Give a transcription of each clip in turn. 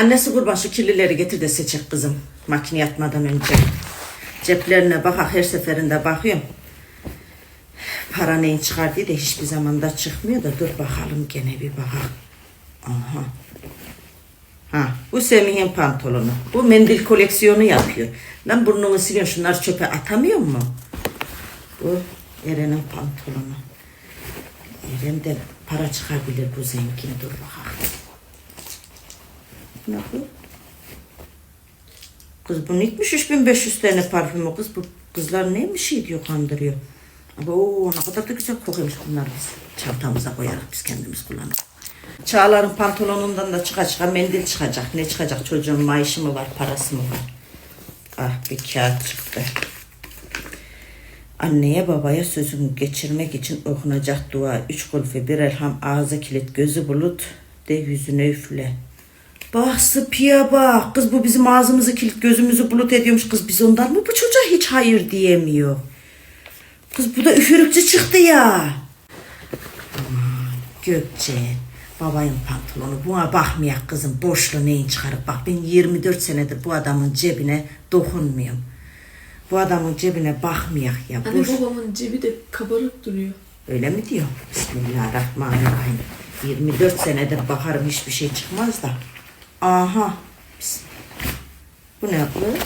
Annesi kurban şu kirlileri getir de seçek kızım. Makine yatmadan önce. Ceplerine bakak her seferinde bakıyorum. Para neyin çıkar diye de hiçbir zamanda çıkmıyor da dur bakalım gene bir bakalım. Aha. Ha, bu Semih'in pantolonu. Bu mendil koleksiyonu yapıyor. Lan burnunu siliyor şunları çöpe atamıyor mu? Bu Eren'in pantolonu. Eren de para çıkabilir bu zengin. Dur bakalım. Ne bu? Kız bu neymiş 3500 tane parfümü kız bu kızlar neymiş şey diyor kandırıyor. Ama o ne kadar da güzel kokuyormuş bunlar biz. Çantamıza koyarız biz kendimiz kullanırız. Çağlar'ın pantolonundan da çıka çıka mendil çıkacak. Ne çıkacak çocuğun maaşı mı var parası mı var? Ah bir kağıt çıktı. Anneye babaya sözümü geçirmek için okunacak dua. Üç kulfe bir elham ağzı kilit gözü bulut de yüzüne üfle. Bak Sıpiye bak. Kız bu bizim ağzımızı kilit gözümüzü bulut ediyormuş. Kız biz ondan mı bu çocuğa hiç hayır diyemiyor. Kız bu da üfürükçü çıktı ya. Aman Gökçe. Babayın pantolonu. Buna bakmayak kızım. Boşlu neyin çıkarıp bak. Ben 24 senedir bu adamın cebine dokunmuyorum. Bu adamın cebine bakmayak ya. Anne Boş... babamın cebi de kabarık duruyor. Öyle mi diyor? Bismillahirrahmanirrahim. 24 senedir bakarım hiçbir şey çıkmaz da. Aha. Bu ne bu?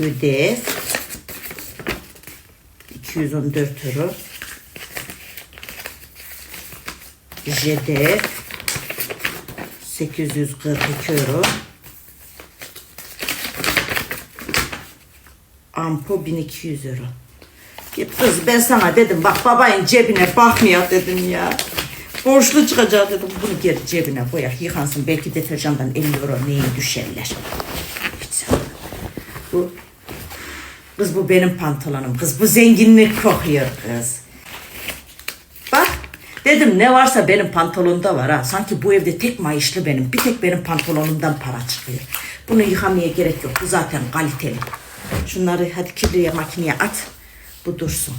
Ödev. 214 euro. Jedef. 842 euro. Ampo 1200 euro. Kız ben sana dedim bak babayın cebine bakmıyor dedim ya. Borçlu çıkacak dedim. Bunu geri cebine koyar yıkansın. Belki deterjandan 50 euro neye düşerler. Bu Kız bu benim pantolonum. Kız bu zenginlik kokuyor kız. Bak dedim ne varsa benim pantolonda var ha. Sanki bu evde tek maaşlı benim. Bir tek benim pantolonumdan para çıkıyor. Bunu yıkamaya gerek yok. Bu zaten kaliteli. Şunları hadi kirliye makineye at. Bu dursun.